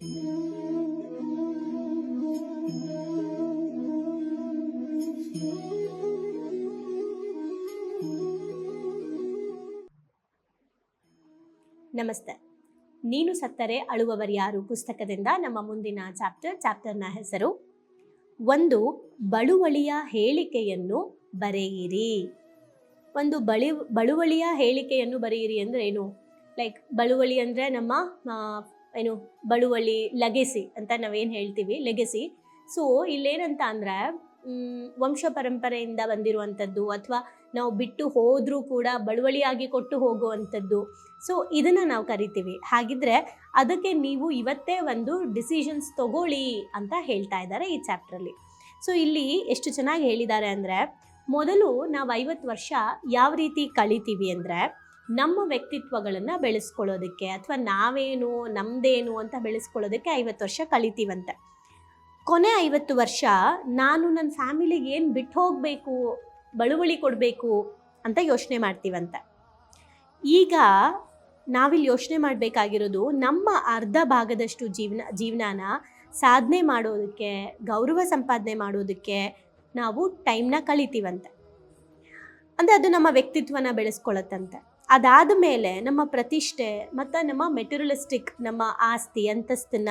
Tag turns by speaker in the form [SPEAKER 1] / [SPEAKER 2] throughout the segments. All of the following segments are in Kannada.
[SPEAKER 1] ನಮಸ್ತೆ. ನೀನು ಸತ್ತರೆ ಅಳುವವರ್ಯಾರು ಪುಸ್ತಕದಿಂದ ನಮ್ಮ ಮುಂದಿನ ಚಾಪ್ಟರ್ ಚಾಪ್ಟರ್ನ ಹೆಸರು, ಒಂದು ಬಳುವಳಿಯ ಹೇಳಿಕೆಯನ್ನು ಬರೆಯಿರಿ. ಒಂದು ಬಳಿ, ಬಳುವಳಿಯ ಹೇಳಿಕೆಯನ್ನು ಬರೆಯಿರಿ ಅಂದ್ರೆ ಏನು? ಲೈಕ್ ಬಳುವಳಿ ಅಂದರೆ ನಮ್ಮ ಏನು ಬಳುವಳಿ, ಲಗೆಸಿ ಅಂತ ನಾವೇನು ಹೇಳ್ತೀವಿ, ಲೆಗೆಸಿ. ಸೊ ಇಲ್ಲೇನಂತ ಅಂದರೆ ವಂಶ ಪರಂಪರೆಯಿಂದ ಬಂದಿರುವಂಥದ್ದು ಅಥವಾ ನಾವು ಬಿಟ್ಟು ಹೋದರೂ ಕೂಡ ಬಳುವಳಿಯಾಗಿ ಕೊಟ್ಟು ಹೋಗುವಂಥದ್ದು. ಸೊ ಇದನ್ನು ನಾವು ಕರಿತೀವಿ. ಹಾಗಿದ್ರೆ ಅದಕ್ಕೆ ನೀವು ಇವತ್ತೇ ಒಂದು ಡಿಸಿಷನ್ಸ್ ತಗೊಳ್ಳಿ ಅಂತ ಹೇಳ್ತಾ ಇದ್ದಾರೆ ಈ ಚಾಪ್ಟ್ರಲ್ಲಿ. ಸೊ ಇಲ್ಲಿ ಎಷ್ಟು ಚೆನ್ನಾಗಿ ಹೇಳಿದ್ದಾರೆ ಅಂದರೆ, ಮೊದಲು ನಾವು ಐವತ್ತು ವರ್ಷ ಯಾವ ರೀತಿ ಕಳಿತೀವಿ ಅಂದರೆ ನಮ್ಮ ವ್ಯಕ್ತಿತ್ವಗಳನ್ನು ಬೆಳೆಸ್ಕೊಳ್ಳೋದಕ್ಕೆ ಅಥವಾ ನಾವೇನು ನಮ್ಮದೇನು ಅಂತ ಬೆಳೆಸ್ಕೊಳ್ಳೋದಕ್ಕೆ ಐವತ್ತು ವರ್ಷ ಕಳಿತೀವಂತೆ. ಕೊನೆ ಐವತ್ತು ವರ್ಷ ನಾನು ನನ್ನ ಫ್ಯಾಮಿಲಿಗೆ ಏನು ಬಿಟ್ಟು ಹೋಗಬೇಕು, ಬಳುವಳಿ ಕೊಡಬೇಕು ಅಂತ ಯೋಚನೆ ಮಾಡ್ತೀವಂತೆ. ಈಗ ನಾವಿಲ್ಲಿ ಯೋಚನೆ ಮಾಡಬೇಕಾಗಿರೋದು ನಮ್ಮ ಅರ್ಧ ಭಾಗದಷ್ಟು ಜೀವನ, ಜೀವನಾನ ಸಾಧನೆ ಮಾಡೋದಕ್ಕೆ, ಗೌರವ ಸಂಪಾದನೆ ಮಾಡೋದಕ್ಕೆ ನಾವು ಟೈಮ್ನ ಕಳಿತೀವಂತೆ. ಅಂದರೆ ಅದು ನಮ್ಮ ವ್ಯಕ್ತಿತ್ವನ ಬೆಳೆಸ್ಕೊಳ್ಳುತ್ತಂತೆ ಅದಾದ ಮೇಲೆ ನಮ್ಮ ಪ್ರತಿಷ್ಠೆ ಮತ್ತು ನಮ್ಮ ಮೆಟೀರಿಯಲಿಸ್ಟಿಕ್ ನಮ್ಮ ಆಸ್ತಿ, ಅಂತಸ್ತನ್ನ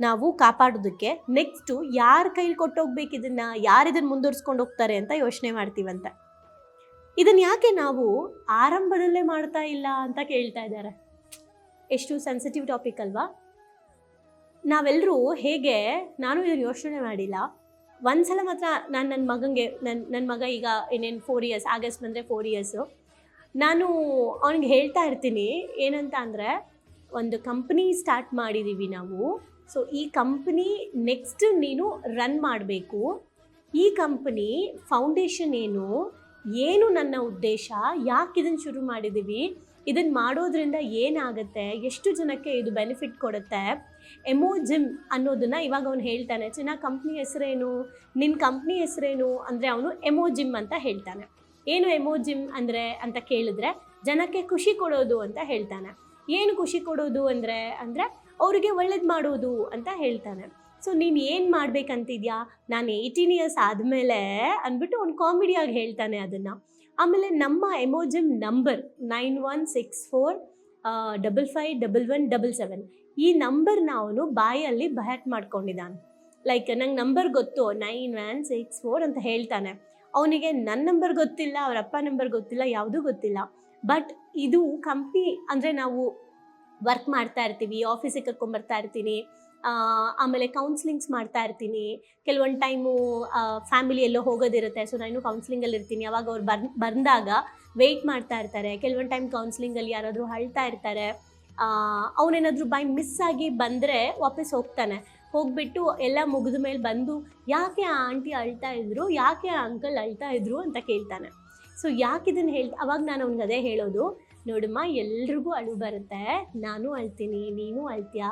[SPEAKER 1] ನಾವು ಕಾಪಾಡೋದಕ್ಕೆ ನೆಕ್ಸ್ಟು ಯಾರ ಕೈಲಿ ಕೊಟ್ಟೋಗ್ಬೇಕು ಇದನ್ನು, ಯಾರು ಇದನ್ನು ಮುಂದುವರ್ಸ್ಕೊಂಡು ಹೋಗ್ತಾರೆ ಅಂತ ಯೋಚನೆ ಮಾಡ್ತೀವಂತೆ. ಇದನ್ನು ಯಾಕೆ ನಾವು ಆರಂಭದಲ್ಲೇ ಮಾಡ್ತಾ ಇಲ್ಲ ಅಂತ ಕೇಳ್ತಾ ಇದ್ದಾರೆ. ಎಷ್ಟು ಸೆನ್ಸಿಟಿವ್ ಟಾಪಿಕ್ ಅಲ್ವಾ? ನಾವೆಲ್ಲರೂ ಹೇಗೆ, ನಾನು ಇದನ್ನು ಯೋಚನೆ ಮಾಡಿಲ್ಲ. ಒಂದ್ಸಲ ಮಾತ್ರ ನಾನು ನನ್ನ ಮಗನಿಗೆ ನನ್ನ ನನ್ನ ಮಗ ಈಗ ಇನ್ನೇನು ಫೋರ್ ಇಯರ್ಸ್ ಆಗಸ್ಟ್ ಬಂದರೆ ಫೋರ್ ಇಯರ್ಸು ನಾನು ಅವನಿಗೆ ಹೇಳ್ತಾ ಇರ್ತೀನಿ, ಏನಂತ ಅಂದರೆ ಒಂದು ಕಂಪ್ನಿ ಸ್ಟಾರ್ಟ್ ಮಾಡಿದ್ದೀವಿ ನಾವು. ಸೊ ಈ ಕಂಪ್ನಿ ನೆಕ್ಸ್ಟ್ ನೀನು ರನ್ ಮಾಡಬೇಕು. ಈ ಕಂಪ್ನಿ ಫೌಂಡೇಶನ್ ಏನು ಏನು ನನ್ನ ಉದ್ದೇಶ, ಯಾಕೆ ಇದನ್ನು ಶುರು ಮಾಡಿದ್ದೀವಿ ಇದನ್ನು ಮಾಡೋದ್ರಿಂದ ಏನಾಗುತ್ತೆ, ಎಷ್ಟು ಜನಕ್ಕೆ ಇದು ಬೆನಿಫಿಟ್ ಕೊಡುತ್ತೆ ಎಮೋ ಜಿಮ್ ಅನ್ನೋದನ್ನು ಇವಾಗ ಅವನು ಹೇಳ್ತಾನೆ. ಚೆನ್ನಾಗಿ ಕಂಪ್ನಿ ಹೆಸರೇನು ನಿನ್ನ ಕಂಪ್ನಿ ಹೆಸರೇನು, ಅಂದರೆ ಅವನು ಎಮೋ ಜಿಮ್ ಅಂತ ಹೇಳ್ತಾನೆ. ಏನು ಎಮೋಜಿಮ್ ಅಂದರೆ ಅಂತ ಕೇಳಿದ್ರೆ, ಜನಕ್ಕೆ ಖುಷಿ ಕೊಡೋದು ಅಂತ ಹೇಳ್ತಾನೆ. ಏನು ಖುಷಿ ಕೊಡೋದು ಅಂದರೆ ಅಂದರೆ ಅವರಿಗೆ ಒಳ್ಳೇದು ಮಾಡೋದು ಅಂತ ಹೇಳ್ತಾನೆ. ಸೊ ನೀನು ಏನು ಮಾಡ್ಬೇಕಂತಿದ್ಯಾ? ನಾನು ಏಯ್ಟೀನ್ ಇಯರ್ಸ್ ಆದಮೇಲೆ ಅಂದ್ಬಿಟ್ಟು ಒಂದು ಕಾಮಿಡಿಯಾಗಿ ಹೇಳ್ತಾನೆ ಅದನ್ನು. ಆಮೇಲೆ ನಮ್ಮ ಎಮೋಜಿಮ್ number nine one six four double five double one double seven ಈ ನಂಬರ್ನ ಅವನು ಬಾಯಲ್ಲಿ ಬಹ್ಯಾಟ್ ಮಾಡ್ಕೊಂಡಿದ್ದಾನೆ. ಲೈಕ್ ನಂಗೆ ನಂಬರ್ ಗೊತ್ತು ನೈನ್ ಒನ್ ಸಿಕ್ಸ್ ಫೋರ್ ಅಂತ ಹೇಳ್ತಾನೆ. ಅವನಿಗೆ ನನ್ನ ನಂಬರ್ ಗೊತ್ತಿಲ್ಲ, ಅವ್ರ ಅಪ್ಪ ನಂಬರ್ ಗೊತ್ತಿಲ್ಲ, ಯಾವುದೂ ಗೊತ್ತಿಲ್ಲ. ಬಟ್ ಇದು ಕಂಪ್ನಿ ಅಂದರೆ ನಾವು ವರ್ಕ್ ಮಾಡ್ತಾ ಇರ್ತೀವಿ ಆಫೀಸಿಗೆ ಕರ್ಕೊಂಬರ್ತಾ ಇರ್ತೀನಿ ಆಮೇಲೆ ಕೌನ್ಸಿಲಿಂಗ್ಸ್ ಮಾಡ್ತಾ ಇರ್ತೀನಿ. ಕೆಲವೊಂದು ಟೈಮು ಫ್ಯಾಮಿಲಿ ಎಲ್ಲೋ ಹೋಗೋದಿರುತ್ತೆ ಸೊ ನಾನು ಕೌನ್ಸಿಲಿಂಗಲ್ಲಿ ಇರ್ತೀನಿ. ಅವಾಗ ಅವ್ರು ಬರ್ ಬಂದಾಗ ವೆಯ್ಟ್ ಮಾಡ್ತಾ ಇರ್ತಾರೆ. ಕೆಲವೊಂದು ಟೈಮ್ ಕೌನ್ಸಿಲಿಂಗಲ್ಲಿ ಯಾರಾದರೂ ಅಳ್ತಾ ಇರ್ತಾರೆ. ಅವನೇನಾದರೂ ಬೈ ಮಿಸ್ ಆಗಿ ಬಂದರೆ ವಾಪಸ್ ಹೋಗ್ತಾನೆ. ಹೋಗ್ಬಿಟ್ಟು ಎಲ್ಲ ಮುಗಿದ ಮೇಲೆ ಬಂದು ಯಾಕೆ ಆ ಆಂಟಿ ಅಳ್ತಾ ಇದ್ರು, ಯಾಕೆ ಆ ಅಂಕಲ್ ಅಳ್ತಾ ಇದ್ರು ಅಂತ ಕೇಳ್ತಾನೆ. ಸೊ ಯಾಕೆ ಇದನ್ನು ಹೇಳ್ತಾ ಅವಾಗ ನಾನು ಅವ್ನಿಗೆ ಅದೇ ಹೇಳೋದು, ನೋಡಮ್ಮ, ಎಲ್ರಿಗೂ ಅಳು ಬರುತ್ತೆ, ನಾನು ಅಳ್ತೀನಿ, ನೀನು ಅಳ್ತೀಯ,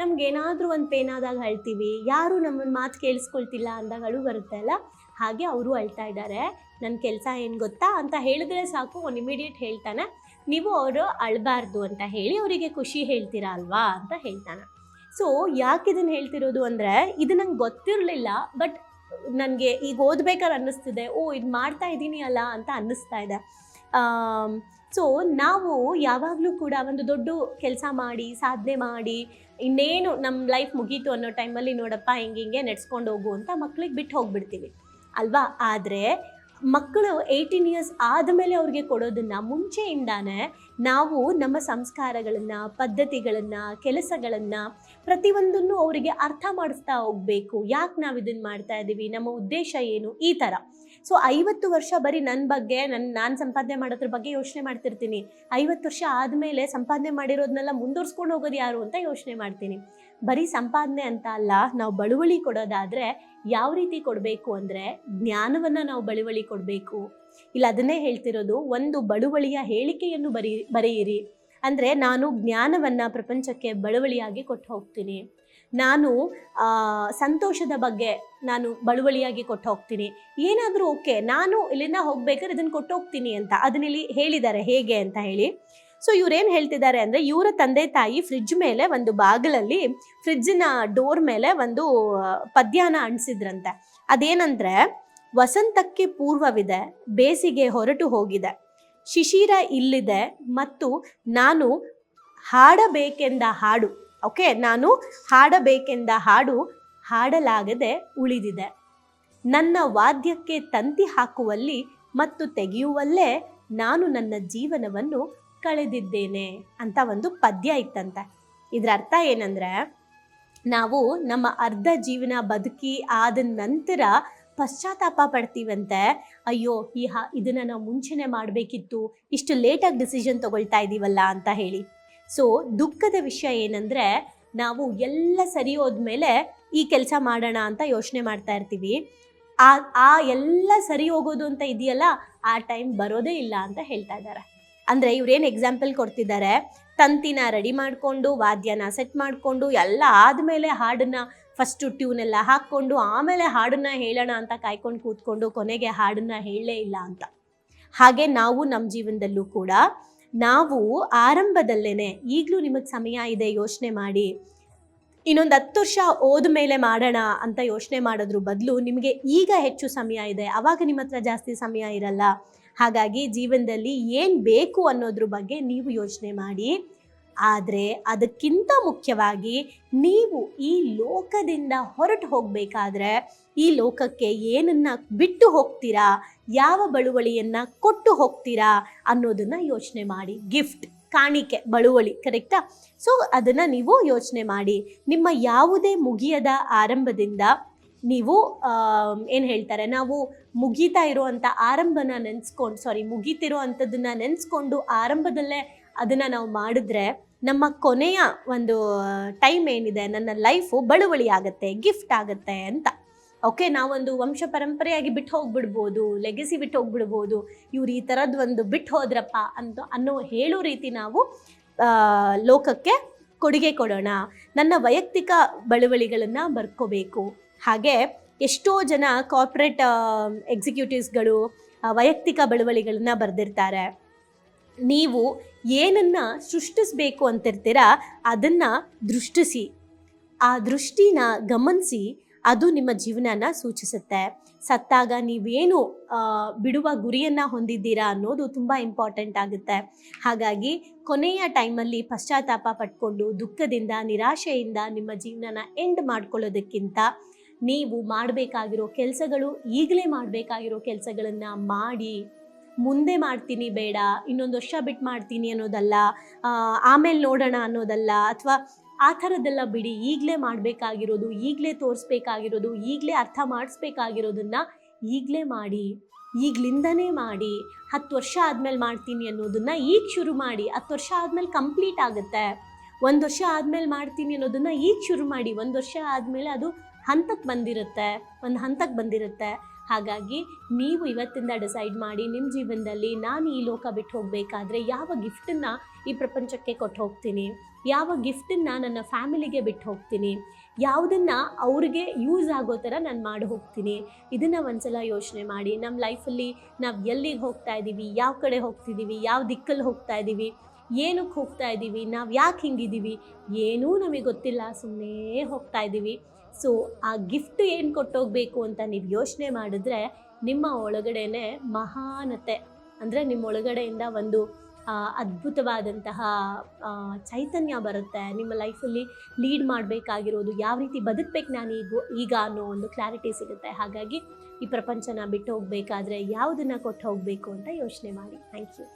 [SPEAKER 1] ನಮ್ಗೇನಾದರೂ ಒಂದು ಪೇನ್ ಆದಾಗ ಅಳ್ತೀವಿ, ಯಾರು ನಮ್ಮನ್ನು ಮಾತು ಕೇಳಿಸ್ಕೊಳ್ತಿಲ್ಲ ಅಂದಾಗ ಅಳು ಬರುತ್ತೆ ಅಲ್ಲ, ಹಾಗೆ ಅವರು ಅಳ್ತಾ ಇದ್ದಾರೆ ನನ್ನ ಕೆಲಸ ಏನು ಗೊತ್ತಾ ಅಂತ ಹೇಳಿದ್ರೆ ಸಾಕು ಒನ್ ಇಮಿಡಿಯೇಟ್ ಹೇಳ್ತಾನೆ, ನೀವು ಅವರು ಅಳಬಾರ್ದು ಅಂತ ಹೇಳಿ ಅವರಿಗೆ ಖುಷಿ ಹೇಳ್ತೀರಾ ಅಲ್ವಾ ಅಂತ ಹೇಳ್ತಾನೆ. ಸೊ ಯಾಕೆ ಇದನ್ನು ಹೇಳ್ತಿರೋದು ಅಂದರೆ, ಇದು ನಂಗೆ ಗೊತ್ತಿರಲಿಲ್ಲ ಬಟ್ ನನಗೆ ಈಗ ಓದ್ಬೇಕಾದ್ರೆ ಅನ್ನಿಸ್ತಿದೆ, ಓ, ಇದು ಮಾಡ್ತಾ ಇದ್ದೀನಿ ಅಲ್ಲ ಅಂತ ಅನ್ನಿಸ್ತಾ ಇದೆ. ಸೊ ನಾವು ಯಾವಾಗಲೂ ಕೂಡ ಒಂದು ದೊಡ್ಡ ಕೆಲಸ ಮಾಡಿ, ಸಾಧನೆ ಮಾಡಿ, ಇನ್ನೇನು ನಮ್ಮ ಲೈಫ್ ಮುಗೀತು ಅನ್ನೋ ಟೈಮಲ್ಲಿ ನೋಡಪ್ಪ, ಹಿಂಗೆ ಹಿಂಗೆ ನಡ್ಸ್ಕೊಂಡು ಹೋಗು ಅಂತ ಮಕ್ಳಿಗೆ ಬಿಟ್ಟು ಹೋಗ್ಬಿಡ್ತೀವಿ. ಅಲ್ವಾ? ಆದರೆ ಮಕ್ಕಳು ಏಯ್ಟೀನ್ ಇಯರ್ಸ್ ಆದಮೇಲೆ ಅವ್ರಿಗೆ ಕೊಡೋದನ್ನು ಮುಂಚೆಯಿಂದಾನೆ ನಾವು ನಮ್ಮ ಸಂಸ್ಕಾರಗಳನ್ನು, ಪದ್ಧತಿಗಳನ್ನು, ಕೆಲಸಗಳನ್ನು ಪ್ರತಿಯೊಂದನ್ನು ಅವರಿಗೆ ಅರ್ಥ ಮಾಡಿಸ್ತಾ ಹೋಗಬೇಕು. ಯಾಕೆ ನಾವು ಇದನ್ನು ಮಾಡ್ತಾ ಇದ್ದೀವಿ ನಮ್ಮ ಉದ್ದೇಶ ಏನು? ಈ ಥರ ಸೊ ಐವತ್ತು ವರ್ಷ ಬರೀ ನನ್ನ ಬಗ್ಗೆ ನನ್ನ ನಾನು ಸಂಪಾದನೆ ಮಾಡೋದ್ರ ಬಗ್ಗೆ ಯೋಚನೆ ಮಾಡ್ತಿರ್ತೀನಿ. ಐವತ್ತು ವರ್ಷ ಆದಮೇಲೆ ಸಂಪಾದನೆ ಮಾಡಿರೋದನ್ನೆಲ್ಲ ಮುಂದುವರ್ಸ್ಕೊಂಡು ಹೋಗೋದು ಯಾರು ಅಂತ ಯೋಚನೆ ಮಾಡ್ತೀನಿ. ಬರೀ ಸಂಪಾದನೆ ಅಂತ ಅಲ್ಲ, ನಾವು ಬಳುವಳಿ ಕೊಡೋದಾದ್ರೆ ಯಾವ ರೀತಿ ಕೊಡಬೇಕು ಅಂದರೆ ಜ್ಞಾನವನ್ನು ನಾವು ಬಳುವಳಿ ಕೊಡಬೇಕು. ಇಲ್ಲ, ಅದನ್ನೇ ಹೇಳ್ತಿರೋದು, ಒಂದು ಬಳುವಳಿಯ ಹೇಳಿಕೆಯನ್ನು ಬರೀ, ಬರೆಯಿರಿ. ಅಂದರೆ ನಾನು ಜ್ಞಾನವನ್ನು ಪ್ರಪಂಚಕ್ಕೆ ಬಳುವಳಿಯಾಗಿ ಕೊಟ್ಟು ಹೋಗ್ತೀನಿ. ನಾನು ಸಂತೋಷದ ಬಗ್ಗೆ ನಾನು ಬಳುವಳಿಯಾಗಿ ಕೊಟ್ಟು ಹೋಗ್ತೀನಿ. ಏನಾದರೂ ಓಕೆ, ನಾನು ಇಲ್ಲಿಂದ ಹೋಗ್ಬೇಕಾದ್ರೆ ಇದನ್ನು ಕೊಟ್ಟು ಹೋಗ್ತೀನಿ ಅಂತ ಅದನ್ನಿಲ್ಲಿ ಹೇಳಿದ್ದಾರೆ, ಹೇಗೆ ಅಂತ ಹೇಳಿ. ಸೊ ಇವ್ರೇನು ಹೇಳ್ತಿದ್ದಾರೆ ಅಂದರೆ ಇವರ ತಂದೆ ತಾಯಿ ಫ್ರಿಡ್ಜ್ ಮೇಲೆ ಒಂದು ಬಾಗಿಲಲ್ಲಿ ಫ್ರಿಡ್ಜಿನ ಡೋರ್ ಮೇಲೆ ಒಂದು ಪದ್ಯಾನ ಅಂಟಿಸಿದ್ರಂತೆ. ಅದೇನಂದ್ರೆ, ವಸಂತಕ್ಕೆ ಪೂರ್ವವಿದೆ, ಬೇಸಿಗೆ ಹೊರಟು ಹೋಗಿದೆ. ಶಿಶಿರ ಇಲ್ಲಿದೆ ಮತ್ತು ನಾನು ಹಾಡಬೇಕೆಂದ ಹಾಡು, ಓಕೆ? ನಾನು ಹಾಡಬೇಕೆಂದ ಹಾಡು ಹಾಡಲಾಗದೆ ಉಳಿದಿದೆ. ನನ್ನ ವಾದ್ಯಕ್ಕೆ ತಂತಿ ಹಾಕುವಲ್ಲಿ ಮತ್ತು ತೆಗೆಯುವಲ್ಲೇ ನಾನು ನನ್ನ ಜೀವನವನ್ನು ಕಳೆದಿದ್ದೇನೆ ಅಂತ ಒಂದು ಪದ್ಯ ಇತ್ತಂತೆ. ಇದರ ಅರ್ಥ ಏನಂದ್ರೆ, ನಾವು ನಮ್ಮ ಅರ್ಧ ಜೀವನ ಬದುಕಿ ಆದ ನಂತರ ಪಶ್ಚಾತ್ತಾಪ ಪಡ್ತೀವಂತೆ, ಅಯ್ಯೋ, ಈ ಹ, ಇದನ್ನ ನಾವು ಮುಂಚೆನೆ ಮಾಡಬೇಕಿತ್ತು, ಇಷ್ಟು ಲೇಟಾಗಿ ಡಿಸಿಷನ್ ತಗೊಳ್ತಾ ಇದ್ದೀವಲ್ಲ ಅಂತ ಹೇಳಿ. ಸೊ ದುಃಖದ ವಿಷಯ ಏನಂದ್ರೆ, ನಾವು ಎಲ್ಲ ಸರಿ ಹೋದ್ಮೇಲೆ ಈ ಕೆಲಸ ಮಾಡೋಣ ಅಂತ ಯೋಚನೆ ಮಾಡ್ತಾ ಇರ್ತೀವಿ. ಆ ಆ ಎಲ್ಲ ಸರಿ ಹೋಗೋದು ಅಂತ ಇದೆಯಲ್ಲ, ಆ ಟೈಮ್ ಬರೋದೇ ಇಲ್ಲ ಅಂತ ಹೇಳ್ತಾ ಇದ್ದಾರೆ. ಅಂದ್ರೆ ಇವ್ರೇನು ಎಕ್ಸಾಂಪಲ್ ಕೊಡ್ತಿದ್ದಾರೆ? ತಂತಿನ ರೆಡಿ ಮಾಡಿಕೊಂಡು, ವಾದ್ಯನ ಸೆಟ್ ಮಾಡಿಕೊಂಡು, ಎಲ್ಲ ಆದಮೇಲೆ ಹಾಡನ್ನ ಫಸ್ಟು ಟ್ಯೂನೆಲ್ಲ ಹಾಕ್ಕೊಂಡು, ಆಮೇಲೆ ಹಾಡನ್ನ ಹೇಳೋಣ ಅಂತ ಕಾಯ್ಕೊಂಡು ಕೂತ್ಕೊಂಡು ಕೊನೆಗೆ ಹಾಡನ್ನ ಹೇಳಲೇ ಇಲ್ಲ ಅಂತ. ಹಾಗೆ ನಾವು ನಮ್ಮ ಜೀವನದಲ್ಲೂ ಕೂಡ, ನಾವು ಆರಂಭದಲ್ಲೇ ಈಗಲೂ ನಿಮಗೆ ಸಮಯ ಇದೆ ಯೋಚನೆ ಮಾಡಿ ಇನ್ನೊಂದು ಹತ್ತು ವರ್ಷ ಓದ ಮೇಲೆ ಮಾಡೋಣ ಅಂತ ಯೋಚನೆ ಮಾಡೋದ್ರ ಬದಲು ನಿಮಗೆ ಈಗ ಹೆಚ್ಚು ಸಮಯ ಇದೆ. ಆವಾಗ ನಿಮ್ಮ ಹತ್ರ ಜಾಸ್ತಿ ಸಮಯ ಇರಲ್ಲ. ಹಾಗಾಗಿ ಜೀವನದಲ್ಲಿ ಏನು ಬೇಕು ಅನ್ನೋದ್ರ ಬಗ್ಗೆ ನೀವು ಯೋಚನೆ ಮಾಡಿ. ಆದರೆ ಅದಕ್ಕಿಂತ ಮುಖ್ಯವಾಗಿ ನೀವು ಈ ಲೋಕದಿಂದ ಹೊರಟು ಹೋಗಬೇಕಾದ್ರೆ ಈ ಲೋಕಕ್ಕೆ ಏನನ್ನ ಬಿಟ್ಟು ಹೋಗ್ತೀರಾ, ಯಾವ ಬಳುವಳಿಯನ್ನು ಕೊಟ್ಟು ಹೋಗ್ತೀರಾ ಅನ್ನೋದನ್ನು ಯೋಚನೆ ಮಾಡಿ. ಗಿಫ್ಟ್. ಕಾಣಿಕೆ, ಬಳುವಳಿ ಕರೆಕ್ಟಾ ಸೊ ಅದನ್ನು ನೀವು ಯೋಚನೆ ಮಾಡಿ. ನಿಮ್ಮ ಯಾವುದೇ ಮುಗಿಯದ ಆರಂಭದಿಂದ ನೀವು ಏನು ಹೇಳ್ತಾರೆ, ನಾವು ಮುಗೀತಾ ಇರುವಂಥ ಆರಂಭನ ನೆನೆಸ್ಕೊಂಡು ಸಾರಿ ಮುಗೀತಿರೋ ನೆನೆಸ್ಕೊಂಡು ಆರಂಭದಲ್ಲೇ ಅದನ್ನು ನಾವು ಮಾಡಿದ್ರೆ ನಮ್ಮ ಕೊನೆಯ ಒಂದು ಟೈಮ್ ಏನಿದೆ, ನನ್ನ ಲೈಫು ಬಳುವಳಿ ಆಗುತ್ತೆ ಗಿಫ್ಟ್ ಆಗುತ್ತೆ ಅಂತ. ಓಕೆ ನಾವೊಂದು ವಂಶ ಪರಂಪರೆಯಾಗಿ ಬಿಟ್ಟು ಹೋಗ್ಬಿಡ್ಬೋದು ಲೆಗಸಿ ಬಿಟ್ಟು ಹೋಗ್ಬಿಡ್ಬೋದು, ಇವ್ರು ಈ ಥರದ್ದು ಒಂದು ಬಿಟ್ಟು ಹೋದ್ರಪ್ಪ ಅಂತ ಅನ್ನೋ ಹೇಳೋ ರೀತಿ ನಾವು ಲೋಕಕ್ಕೆ ಕೊಡುಗೆ ಕೊಡೋಣ. ನನ್ನ ವೈಯಕ್ತಿಕ ಬಳುವಳಿಗಳನ್ನು ಬರ್ಕೋಬೇಕು. ಹಾಗೆ ಎಷ್ಟೋ ಜನ ಕಾರ್ಪೊರೇಟ್ ಎಕ್ಸಿಕ್ಯೂಟಿವ್ಸ್ಗಳು ವೈಯಕ್ತಿಕ ಬಳುವಳಿಗಳನ್ನು ಬರೆದಿರ್ತಾರೆ. ನೀವು ಏನನ್ನು ಸೃಷ್ಟಿಸ್ಬೇಕು ಅಂತಿರ್ತೀರ ಅದನ್ನು ದೃಷ್ಟಿಸಿ. ಆ ದೃಷ್ಟಿನ ಗಮನಿಸಿ ಅದು ನಿಮ್ಮ ಜೀವನನ ಸೂಚಿಸುತ್ತೆ. ಸತ್ತಾಗ ನೀವೇನು ಬಿಡುವ ಗುರಿಯನ್ನು ಹೊಂದಿದ್ದೀರಾ ಅನ್ನೋದು ತುಂಬ ಇಂಪಾರ್ಟೆಂಟ್ ಆಗುತ್ತೆ. ಹಾಗಾಗಿ ಕೊನೆಯ ಟೈಮಲ್ಲಿ ಪಶ್ಚಾತ್ತಾಪ ಪಟ್ಕೊಂಡು ದುಃಖದಿಂದ, ನಿರಾಶೆಯಿಂದ ನಿಮ್ಮ ಜೀವನನ ಎಂಡ್ ಮಾಡ್ಕೊಳ್ಳೋದಕ್ಕಿಂತ ನೀವು ಮಾಡಬೇಕಾಗಿರೋ ಕೆಲಸಗಳು, ಈಗಲೇ ಮಾಡಬೇಕಾಗಿರೋ ಕೆಲಸಗಳನ್ನು ಮಾಡಿ, ಮುಂದೆ ಮಾಡ್ತೀನಿ ಬೇಡ, ಇನ್ನೊಂದು ವರ್ಷ ಬಿಟ್ಟು ಮಾಡ್ತೀನಿ ಅನ್ನೋದಲ್ಲ ಆಮೇಲೆ ನೋಡೋಣ ಅನ್ನೋದಲ್ಲ, ಅಥವಾ ಆ ಥರದ್ದೆಲ್ಲ ಬಿಡಿ, ಈಗಲೇ ಮಾಡಬೇಕಾಗಿರೋದು, ಈಗಲೇ ತೋರಿಸ್ಬೇಕಾಗಿರೋದು, ಈಗಲೇ ಅರ್ಥ ಮಾಡಿಸ್ಬೇಕಾಗಿರೋದನ್ನು ಈಗಲೇ ಮಾಡಿ, ಈಗಲಿಂದನೇ ಮಾಡಿ, ಹತ್ತು ವರ್ಷ ಆದಮೇಲೆ ಮಾಡ್ತೀನಿ ಅನ್ನೋದನ್ನು ಈಗ ಶುರು ಮಾಡಿ, ಹತ್ತು ವರ್ಷ ಆದಮೇಲೆ ಕಂಪ್ಲೀಟ್ ಆಗುತ್ತೆ. ಒಂದು ವರ್ಷ ಆದಮೇಲೆ ಮಾಡ್ತೀನಿ ಅನ್ನೋದನ್ನು ಈಗ ಶುರು ಮಾಡಿ, ಒಂದು ವರ್ಷ ಆದಮೇಲೆ ಅದು ಹಂತಕ್ಕೆ ಬಂದಿರುತ್ತೆ, ಒಂದು ಹಂತಕ್ಕೆ ಬಂದಿರುತ್ತೆ. ಹಾಗಾಗಿ ನೀವು ಇವತ್ತಿಂದ ಡಿಸೈಡ್ ಮಾಡಿ ನಿಮ್ಮ ಜೀವನದಲ್ಲಿ ನಾನು ಈ ಲೋಕ ಬಿಟ್ಟು ಹೋಗಬೇಕಾದ್ರೆ ಯಾವ ಗಿಫ್ಟನ್ನು ಈ ಪ್ರಪಂಚಕ್ಕೆ ಕೊಟ್ಟು ಹೋಗ್ತೀನಿ? ಯಾವ ಗಿಫ್ಟನ್ನು ನನ್ನ ಫ್ಯಾಮಿಲಿಗೆ ಬಿಟ್ಟು ಹೋಗ್ತೀನಿ? ಯಾವುದನ್ನು ಅವ್ರಿಗೆ ಯೂಸ್ ಆಗೋ ಥರ ನಾನು ಮಾಡಿ ಹೋಗ್ತೀನಿ? ಇದನ್ನು ಒಂದ್ಸಲ ಯೋಚನೆ ಮಾಡಿ. ನಮ್ಮ ಲೈಫಲ್ಲಿ ನಾವು ಎಲ್ಲಿಗೆ ಹೋಗ್ತಾ ಇದ್ದೀವಿ? ಯಾವ ಕಡೆ ಹೋಗ್ತಿದ್ದೀವಿ? ಯಾವ ದಿಕ್ಕಲ್ಲಿ ಹೋಗ್ತಾ ಇದ್ದೀವಿ? ಏನಕ್ಕೆ ಹೋಗ್ತಾ ಇದ್ದೀವಿ? ನಾವು ಯಾಕೆ ಹಿಂಗಿದ್ದೀವಿ? ಏನೂ ನಮಗೆ ಗೊತ್ತಿಲ್ಲ. ಸುಮ್ಮನೆ ಹೋಗ್ತಾ ಇದ್ದೀವಿ. ಸೊ ಆ ಗಿಫ್ಟ್ ಏನು ಕೊಟ್ಟೋಗ್ಬೇಕು ಅಂತ ನೀವು ಯೋಚನೆ ಮಾಡಿದ್ರೆ ನಿಮ್ಮ ಒಳಗಡೆನೆ ಮಹಾನತೆ. ಅಂದರೆ ನಿಮ್ಮ ಒಳಗಡೆಯಿಂದ ಒಂದು ಅದ್ಭುತವಾದಂತಹ ಚೈತನ್ಯ ಬರುತ್ತೆ. ನಿಮ್ಮ ಲೈಫಲ್ಲಿ ಲೀಡ್ ಮಾಡಬೇಕಾಗಿರೋದು ಯಾವ ರೀತಿ ಬದುಕಬೇಕು ನಾನು ಈಗ ಈಗ ಅನ್ನೋ ಒಂದು ಕ್ಲಾರಿಟಿ ಸಿಗುತ್ತೆ. ಹಾಗಾಗಿ ಈ ಪ್ರಪಂಚನ ಬಿಟ್ಟು ಹೋಗಬೇಕಾದ್ರೆ ಯಾವುದನ್ನು ಕೊಟ್ಟು ಹೋಗಬೇಕು ಅಂತ ಯೋಚನೆ ಮಾಡಿ. Thank you